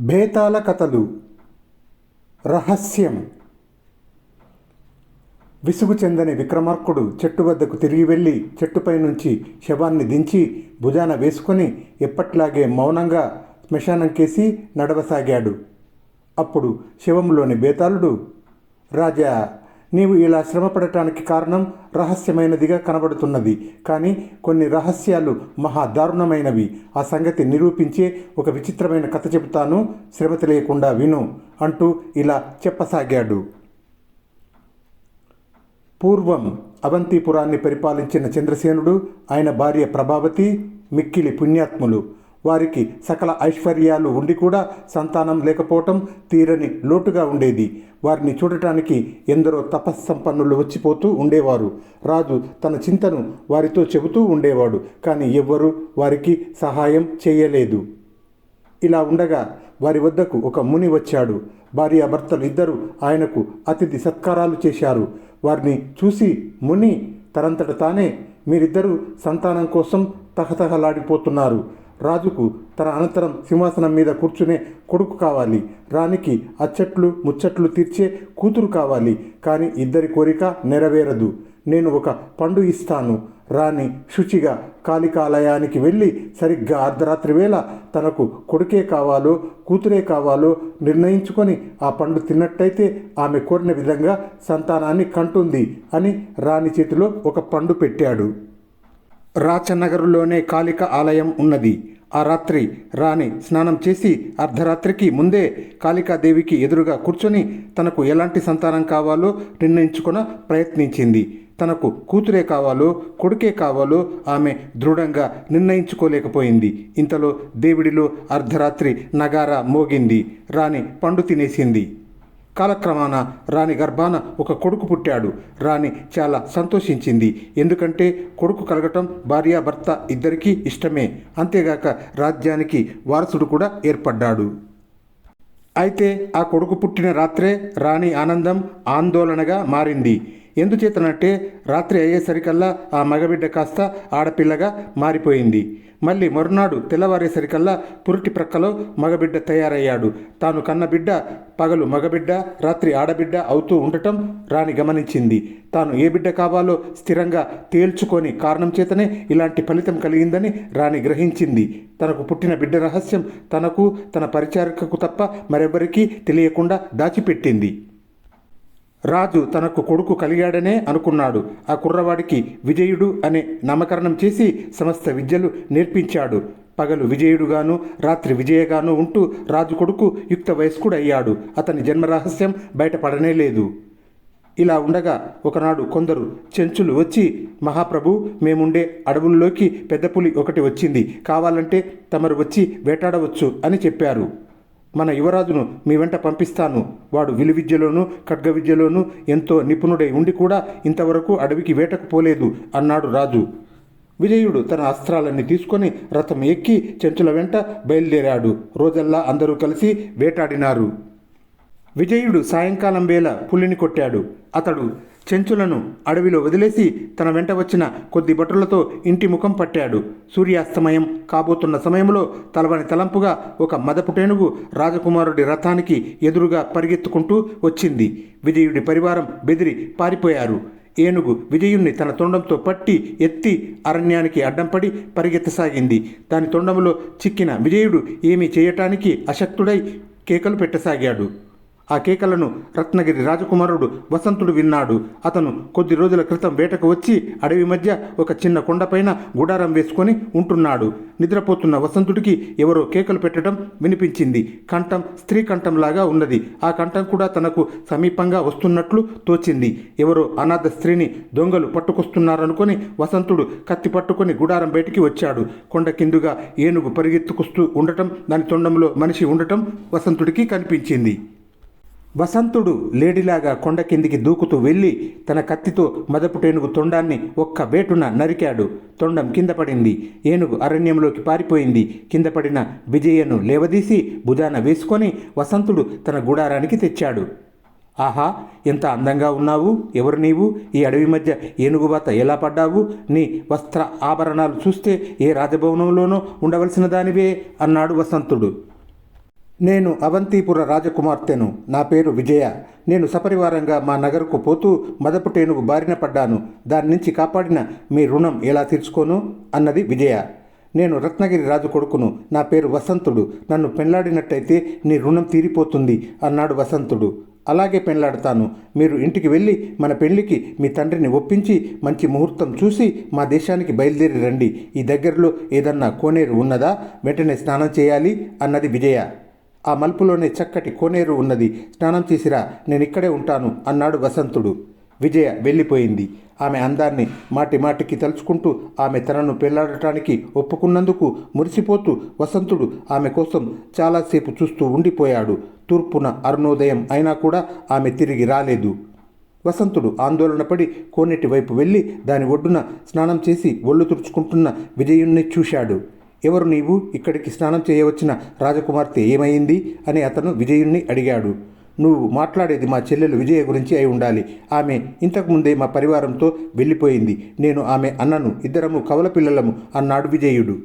బేతాల కథలు. రహస్యం. విసుగు చెందని విక్రమార్కుడు చెట్టు వద్దకు తిరిగి వెళ్ళి చెట్టుపై నుంచి శవాన్ని దించి భుజాన వేసుకొని ఎప్పట్లాగే మౌనంగా శ్మశానంకేసి నడవసాగాడు. అప్పుడు శవంలోని బేతాళుడు రాజా నీవు ఇలా శ్రమపడటానికి కారణం రహస్యమైనదిగా కనబడుతున్నది. కానీ కొన్ని రహస్యాలు మహా దారుణమైనవి. ఆ సంగతి నిరూపించే ఒక విచిత్రమైన కథ చెబుతాను. శ్రమ తెలియకుండా విను అంటూ ఇలా చెప్పసాగాడు. పూర్వం అవంతిపురాన్ని పరిపాలించిన చంద్రసేనుడు ఆయన భార్య ప్రభావతి మిక్కిలి పుణ్యాత్ములు. వారికి సకల ఐశ్వర్యాలు ఉండి కూడా సంతానం లేకపోవటం తీరని లోటుగా ఉండేది. వారిని చూడటానికి ఎందరో తపస్సంపన్నులు వచ్చిపోతూ ఉండేవారు. రాజు తన చింతను వారితో చెబుతూ ఉండేవాడు కానీ ఎవ్వరూ వారికి సహాయం చేయలేదు. ఇలా ఉండగా వారి వద్దకు ఒక ముని వచ్చాడు. భార్యాభర్తలు ఇద్దరు ఆయనకు అతిథి సత్కారాలు చేశారు. వారిని చూసి ముని తనంతట తానే మీరిద్దరూ సంతానం కోసం తహతహలాడిపోతున్నారు. రాజుకు తన అనంతరం సింహాసనం మీద కూర్చునే కొడుకు కావాలి. రాణికి అచ్చట్లు ముచ్చట్లు తీర్చే కూతురు కావాలి. కానీ ఇద్దరి కోరిక నెరవేరదు. నేను ఒక పండు ఇస్తాను. రాణి శుచిగా కాళికాలయానికి వెళ్ళి సరిగ్గా అర్ధరాత్రి వేళ తనకు కొడుకే కావాలో కూతురే కావాలో నిర్ణయించుకొని ఆ పండు తిన్నట్టయితే ఆమె కోరిన విధంగా సంతానాన్ని కంటుంది అని రాణి చేతిలో ఒక పండు పెట్టాడు. రాచనగరులోనే కాళిక ఆలయం ఉన్నది. ఆ రాత్రి రాణి స్నానం చేసి అర్ధరాత్రికి ముందే కాళికాదేవికి ఎదురుగా కూర్చొని తనకు ఎలాంటి సంతానం కావాలో నిర్ణయించుకున ప్రయత్నించింది. తనకు కూతురే కావాలో కొడుకే కావాలో ఆమె దృఢంగా నిర్ణయించుకోలేకపోయింది. ఇంతలో దేవుడిలో అర్ధరాత్రి నగారా మోగింది. రాణి పండు తినేసింది. కాలక్రమాన రాణి గర్భాన ఒక కొడుకు పుట్టాడు. రాణి చాలా సంతోషించింది. ఎందుకంటే కొడుకు కలగటం భార్యాభర్త ఇద్దరికీ ఇష్టమే. అంతేగాక రాజ్యానికి వారసుడు కూడా ఏర్పడ్డాడు. అయితే ఆ కొడుకు పుట్టిన రాత్రే రాణి ఆనందం ఆందోళనగా మారింది. ఎందుచేతనంటే రాత్రి అయ్యేసరికల్లా ఆ మగబిడ్డ కాస్త ఆడపిల్లగా మారిపోయింది. మళ్ళీ మరునాడు తెల్లవారేసరికల్లా పురిటి ప్రక్కలో మగబిడ్డ తయారయ్యాడు. తాను కన్న బిడ్డ పగలు మగబిడ్డ రాత్రి ఆడబిడ్డ అవుతూ ఉండటం రాణి గమనించింది. తాను ఏ బిడ్డ కావాలో స్థిరంగా తేల్చుకొని కారణం చేతనే ఇలాంటి ఫలితం కలిగిందని రాణి గ్రహించింది. తనకు పుట్టిన బిడ్డ రహస్యం తనకు తన పరిచారికకు తప్ప మరెవరికీ తెలియకుండా దాచిపెట్టింది. రాజు తనకు కొడుకు కలిగాడనే అనుకున్నాడు. ఆ కుర్రవాడికి విజయుడు అనే నామకరణం చేసి సమస్త విద్యలు నేర్పించాడు. పగలు విజయుడుగాను రాత్రి విజయగాను ఉంటూ రాజు కొడుకు యుక్త వయస్కుడయ్యాడు. అతని జన్మరహస్యం బయటపడనే లేదు. ఇలా ఉండగా ఒకనాడు కొందరు చెంచులు వచ్చి మహాప్రభు మేముండే అడవుల్లోకి పెద్ద పులి ఒకటి వచ్చింది. కావాలంటే తమరు వచ్చి వేటాడవచ్చు అని చెప్పారు. మన యువరాజును మీ వెంట పంపిస్తాను. వాడు విలు విద్యలోనూ ఖడ్గ విద్యలోనూ ఎంతో నిపుణుడై ఉండి కూడా ఇంతవరకు అడవికి వేటకు పోలేదు అన్నాడు రాజు. విజయుడు తన అస్త్రాలన్నీ తీసుకొని రథం ఎక్కి చెంచుల వెంట బయలుదేరాడు. రోజల్లా అందరూ కలిసి వేటాడినారు. విజయుడు సాయంకాలం వేళ పులిని కొట్టాడు. అతడు చెంచులను అడవిలో వదిలేసి తన వెంట వచ్చిన కొద్ది భటులతో ఇంటి ముఖం పట్టాడు. సూర్యాస్తమయం కాబోతున్న సమయంలో తలవని తలంపుగా ఒక మదపుటేనుగు రాజకుమారుడి రథానికి ఎదురుగా పరిగెత్తుకుంటూ వచ్చింది. విజయుడి పరివారం బెదిరి పారిపోయారు. ఏనుగు విజయుణ్ణి తన తొండంతో పట్టి ఎత్తి అరణ్యానికి అడ్డంపడి పరిగెత్తసాగింది. దాని తొండంలో చిక్కిన విజయుడు ఏమీ చేయటానికి అశక్తుడై కేకలు పెట్టసాగాడు. ఆ కేకలను రత్నగిరి రాజకుమారుడు వసంతుడు విన్నాడు. అతను కొద్ది రోజుల క్రితం వేటకు వచ్చి అడవి మధ్య ఒక చిన్న కొండపైన గుడారం వేసుకొని ఉంటున్నాడు. నిద్రపోతున్న వసంతుడికి ఎవరో కేకలు పెట్టడం వినిపించింది. కంఠం స్త్రీ కంఠంలాగా ఉన్నది. ఆ కంఠం కూడా తనకు సమీపంగా వస్తున్నట్లు తోచింది. ఎవరో అనాథ స్త్రీని దొంగలు పట్టుకొస్తున్నారనుకొని వసంతుడు కత్తి పట్టుకొని గుడారం బయటికి వచ్చాడు. కొండ కిందుగా ఏనుగు పరిగెత్తుకొస్తూ ఉండటం దాని తొండంలో మనిషి ఉండటం వసంతుడికి కనిపించింది. వసంతుడు లేడిలాగా కొండ కిందికి దూకుతూ వెళ్ళి తన కత్తితో మదపుటేనుగు తొండాన్ని ఒక్క వేటున నరికాడు. తొండం కింద పడింది. ఏనుగు అరణ్యంలోకి పారిపోయింది. కింద పడిన విజయను లేవదీసి భుజాన వేసుకొని వసంతుడు తన గుడారానికి తెచ్చాడు. ఆహా ఎంత అందంగా ఉన్నావు. ఎవరు నీవు? ఈ అడవి మధ్య ఏనుగుబాత ఎలా పడ్డావు? నీ వస్త్ర ఆభరణాలు చూస్తే ఏ రాజభవనంలోనో ఉండవలసిన దానివే అన్నాడు వసంతుడు. నేను అవంతిపుర రాజకుమార్తెను. నా పేరు విజయ. నేను సపరివారంగా మా నగరుకు పోతూ మదపుటేనుగు బారిన పడ్డాను. దాని నుంచి కాపాడిన మీ రుణం ఎలా తీర్చుకోను? అన్నది విజయ. నేను రత్నగిరి రాజు కొడుకును. నా పేరు వసంతుడు. నన్ను పెళ్ళాడినట్టయితే నీ రుణం తీరిపోతుంది అన్నాడు వసంతుడు. అలాగే పెళ్ళాడతాను మీరు ఇంటికి వెళ్ళి మన పెళ్ళికి మీ తండ్రిని ఒప్పించి మంచి ముహూర్తం చూసి మా దేశానికి బయలుదేరి రండి. ఈ దగ్గరలో ఏదన్నా కోనేరు ఉన్నదా? వెంటనే స్నానం చేయాలి అన్నది విజయ. ఆ మలుపులోనే చక్కటి కోనేరు ఉన్నది. స్నానం చేసిరా నేను ఇక్కడే ఉంటాను అన్నాడు వసంతుడు. విజయ వెళ్ళిపోయింది. ఆమె అందాన్ని మాటి మాటికి తలుచుకుంటూ ఆమె తనను పెళ్ళాడటానికి ఒప్పుకున్నందుకు మురిసిపోతూ వసంతుడు ఆమె కోసం చాలాసేపు చూస్తూ ఉండిపోయాడు. తూర్పున అరుణోదయం అయినా కూడా ఆమె తిరిగి రాలేదు. వసంతుడు ఆందోళనపడి కోనేటి వైపు వెళ్ళి దాని ఒడ్డున స్నానం చేసి ఒళ్ళు తుడుచుకుంటున్న విజయుణ్ణి చూశాడు. ఎవరు నీవు? ఇక్కడికి స్నానం చేయవచ్చిన రాజకుమార్తె ఏమైంది? అని అతను విజయుణ్ణి అడిగాడు. నువ్వు మాట్లాడేది మా చెల్లెలు విజయ గురించి అయి ఉండాలి. ఆమె ఇంతకుముందే మా పరివారంతో వెళ్ళిపోయింది. నేను ఆమె అన్నను. ఇద్దరము కవల పిల్లలము అన్నాడు విజయుడు.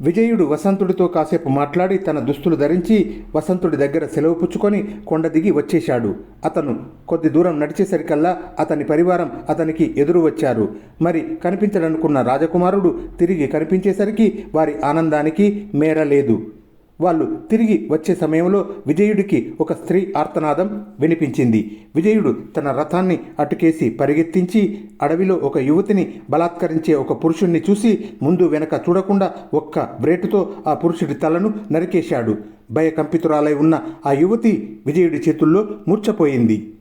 విజయుడు వసంతుడితో కాసేపు మాట్లాడి తన దుస్తులు ధరించి వసంతుడి దగ్గర సెలవు పుచ్చుకొని కొండ దిగి వచ్చేశాడు. అతను కొద్ది దూరం నడిచేసరికల్లా అతని పరివారం అతనికి ఎదురు వచ్చారు. మరి కనిపించడనుకున్న రాజకుమారుడు తిరిగి కనిపించేసరికి వారి ఆనందానికి మేర లేదు. వాళ్ళు తిరిగి వచ్చే సమయంలో విజయుడికి ఒక స్త్రీ ఆర్తనాదం వినిపించింది. విజయుడు తన రథాన్ని అటుకేసి పరిగెత్తించి అడవిలో ఒక యువతిని బలాత్కరించే ఒక పురుషుణ్ణి చూసి ముందు వెనక చూడకుండా ఒక్క బ్రేటుతో ఆ పురుషుడి తలను నరికేశాడు. భయకంపితురాలై ఉన్న ఆ యువతి విజయుడి చేతుల్లో మూర్చపోయింది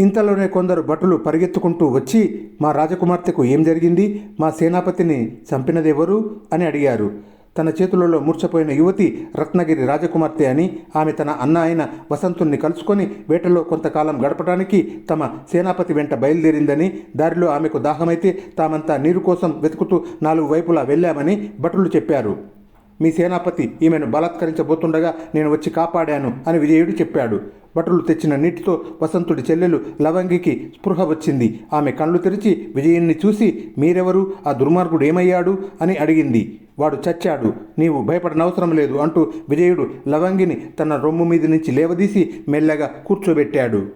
ఇంతలోనే కొందరు భటులు పరిగెత్తుకుంటూ వచ్చి మా రాజకుమార్తెకు ఏం జరిగింది? మా సేనాపతిని చంపినదెవరు? అని అడిగారు. తన చేతులలో మూర్చపోయిన యువతి రత్నగిరి రాజకుమార్తె అని ఆమె తన అన్న అయిన వసంతుణ్ణి కలుసుకొని వేటలో కొంతకాలం గడపడానికి తమ సేనాపతి వెంట బయలుదేరిందని దారిలో ఆమెకు దాహమైతే తామంతా నీరు కోసం వెతుకుతూ నాలుగు వైపులా వెళ్ళామని భటులు చెప్పారు. మీ సేనాపతి ఈమెను బలాత్కరించబోతుండగా నేను వచ్చి కాపాడాను అని విజయుడు చెప్పాడు. భటులు తెచ్చిన నీటితో వసంతుడి చెల్లెలు లవంగికి స్పృహ వచ్చింది. ఆమె కళ్ళు తెరిచి విజయన్ని చూసి మీరెవరు? ఆ దుర్మార్గుడు ఏమయ్యాడు? అని అడిగింది. వాడు చచ్చాడు. నీవు భయపడనవసరం లేదు అంటూ విజయుడు లవంగిని తన రొమ్ము మీద నుంచి లేవదీసి మెల్లగా కూర్చోబెట్టాడు.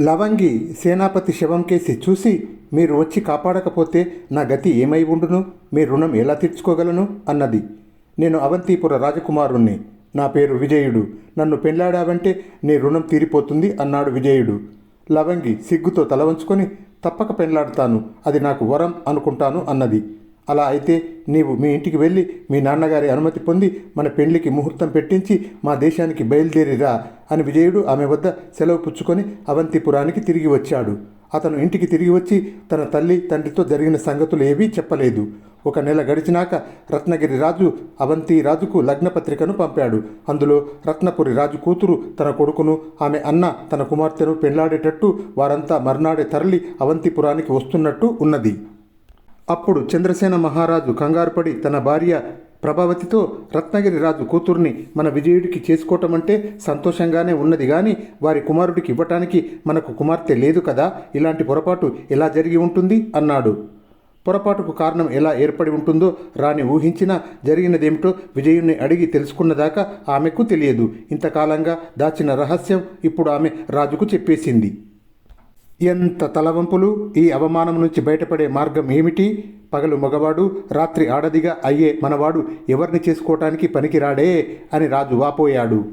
లవంగి సేనాపతి శవం కేసి చూసి మీరు వచ్చి కాపాడకపోతే నా గతి ఏమై ఉండును? మీ రుణం ఎలా తీర్చుకోగలను? అన్నది. నేను అవంతిపుర రాజకుమారుణ్ణి. నా పేరు విజయుడు. నన్ను పెండ్లాడావంటే నీ రుణం తీరిపోతుంది అన్నాడు విజయుడు. లవంగి సిగ్గుతో తల వంచుకొని తప్పక పెండ్లాడతాను అది నాకు వరం అనుకుంటాను అన్నది. అలా అయితే నీవు మీ ఇంటికి వెళ్ళి మీ నాన్నగారి అనుమతి పొంది మన పెళ్ళికి ముహూర్తం పెట్టించి మా దేశానికి బయలుదేరిరా అని విజయుడు ఆమె వద్ద సెలవు పుచ్చుకొని అవంతిపురానికి తిరిగి వచ్చాడు. అతను ఇంటికి తిరిగి వచ్చి తన తల్లి తండ్రితో జరిగిన సంగతులు ఏవీ చెప్పలేదు. ఒక నెల గడిచినాక రత్నగిరి రాజు అవంతి రాజుకు లగ్నపత్రికను పంపాడు. అందులో రత్నపురి రాజు కూతురు తన కొడుకును ఆమె అన్న తన కుమార్తెను పెళ్ళాడేటట్టు వారంతా మర్నాడే తరలి అవంతిపురానికి వస్తున్నట్టు ఉన్నది. అప్పుడు చంద్రసేన మహారాజు కంగారుపడి తన భార్య ప్రభావతితో రత్నగిరి రాజు కూతుర్ని మన విజయుడికి చేసుకోవటం అంటే సంతోషంగానే ఉన్నది కానీ వారి కుమారుడికి ఇవ్వటానికి మనకు కుమార్తె లేదు కదా? ఇలాంటి పొరపాటు ఎలా జరిగి ఉంటుంది? అన్నాడు. పొరపాటుకు కారణం ఎలా ఏర్పడి ఉంటుందో రాణి ఊహించినా జరిగినదేమిటో విజయుణ్ణి అడిగి తెలుసుకున్నదాకా ఆమెకు తెలియదు. ఇంతకాలంగా దాచిన రహస్యం ఇప్పుడు ఆమె రాజుకు చెప్పేసింది. ఎంత తలవంపులు ఈ అవమానం నుంచి బయటపడే మార్గం ఏమిటి? పగలు మగవాడు రాత్రి ఆడదిగా అయ్యే మనవాడు ఎవరిని చేసుకోవటానికి పనికిరాడే? అని రాజు వాపోయాడు.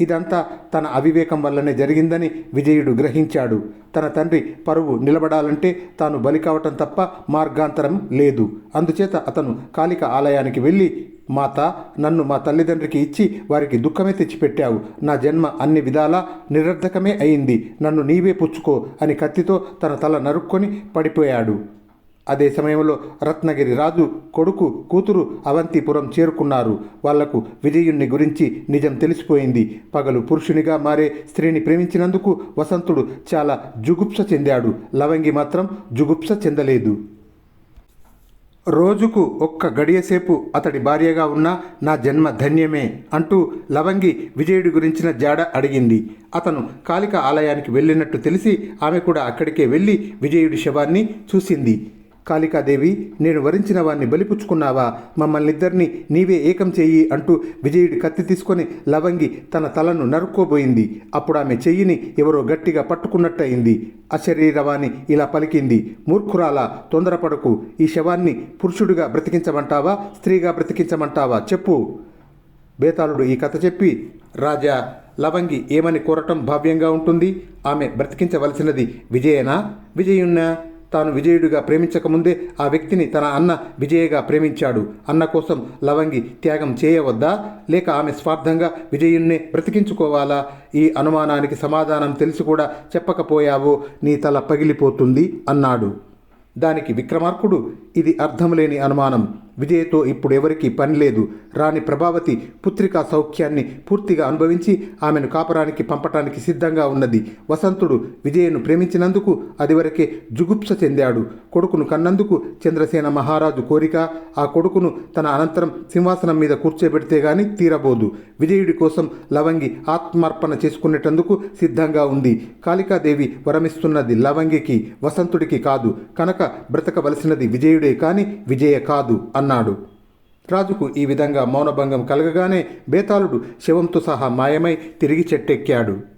ఇదంతా తన అవివేకం వల్లనే జరిగిందని విజయుడు గ్రహించాడు. తన తండ్రి పరువు నిలబడాలంటే తాను బలి కావటం తప్ప మార్గాంతరం లేదు. అందుచేత అతను కాళిక ఆలయానికి వెళ్ళి మాత నన్ను మా తల్లిదండ్రికి ఇచ్చి వారికి దుఃఖమే తెచ్చిపెట్టావు. నా జన్మ అన్ని విధాలా నిరర్ధకమే అయింది. నన్ను నీవే పుచ్చుకో అని కత్తితో తన తల నరుక్కొని పడిపోయాడు. అదే సమయంలో రత్నగిరి రాజు కొడుకు కూతురు అవంతిపురం చేరుకున్నారు. వాళ్ళకు విజయుణ్ణి గురించి నిజం తెలిసిపోయింది. పగలు పురుషునిగా మారే స్త్రీని ప్రేమించినందుకు వసంతుడు చాలా జుగుప్స చెందాడు. లవంగి మాత్రం జుగుప్స చెందలేదు. రోజుకు ఒక్క గడియసేపు అతడి భార్యగా ఉన్న నా జన్మ ధన్యమే అంటూ లవంగి విజయుడి గురించిన జాడ అడిగింది. అతను కాళిక ఆలయానికి వెళ్ళినట్టు తెలిసి ఆమె కూడా అక్కడికే వెళ్ళి విజయుడి శవాన్ని చూసింది. కాళికాదేవి నేను వరించిన వాణ్ణి బలిపుచ్చుకున్నావా? మమ్మల్ని ఇద్దరిని నీవే ఏకం చెయ్యి అంటూ విజయుడి కత్తి తీసుకొని లవంగి తన తలను నరుక్కోబోయింది. అప్పుడు ఆమె చెయ్యిని ఎవరో గట్టిగా పట్టుకున్నట్టయింది. అశరీరవాణి ఇలా పలికింది మూర్ఖురాల తొందరపడకు. ఈ శవాన్ని పురుషుడిగా బ్రతికించమంటావా? స్త్రీగా బ్రతికించమంటావా? చెప్పు. బేతాళుడు ఈ కథ చెప్పి రాజా లవంగి ఏమని కోరటం భావ్యంగా ఉంటుంది? ఆమె బ్రతికించవలసినది విజయనా? విజయున్నా తాను విజయుడిగా ప్రేమించకముందే ఆ వ్యక్తిని తన అన్న విజయగా ప్రేమించాడు. అన్న కోసం లవంగి త్యాగం చేయవద్దా? లేక ఆమె స్వార్థంగా విజయుణ్ణి బ్రతికించుకోవాలా? ఈ అనుమానానికి సమాధానం తెలిసి కూడా చెప్పకపోయావో. నీ తల పగిలిపోతుంది అన్నాడు. దానికి విక్రమార్కుడు ఇది అర్థం లేని అనుమానం. విజయతో ఇప్పుడు ఎవరికీ పని లేదు. రాణి ప్రభావతి పుత్రికా సౌఖ్యాన్ని పూర్తిగా అనుభవించి ఆమెను కాపరానికి పంపటానికి సిద్ధంగా ఉన్నది. వసంతుడు విజయను ప్రేమించినందుకు అదివరకే జుగుప్స చెందాడు. కొడుకును కన్నందుకు చంద్రసేన మహారాజు కోరిక ఆ కొడుకును తన అనంతరం సింహాసనం మీద కూర్చోబెడితే గాని తీరబోదు. విజయుడి కోసం లవంగి ఆత్మార్పణ చేసుకునేటందుకు సిద్ధంగా ఉంది. కాళికాదేవి వరమిస్తున్నది లవంగికి వసంతుడికి కాదు. కనుక బ్రతకవలసినది విజయుడే కాని విజయ కాదు అన్నాడు. రాజుకు ఈ విధంగా మౌనభంగం కలగగానే బేతాళుడు శవంతో సహా మాయమై తిరిగి చెట్టెక్కాడు.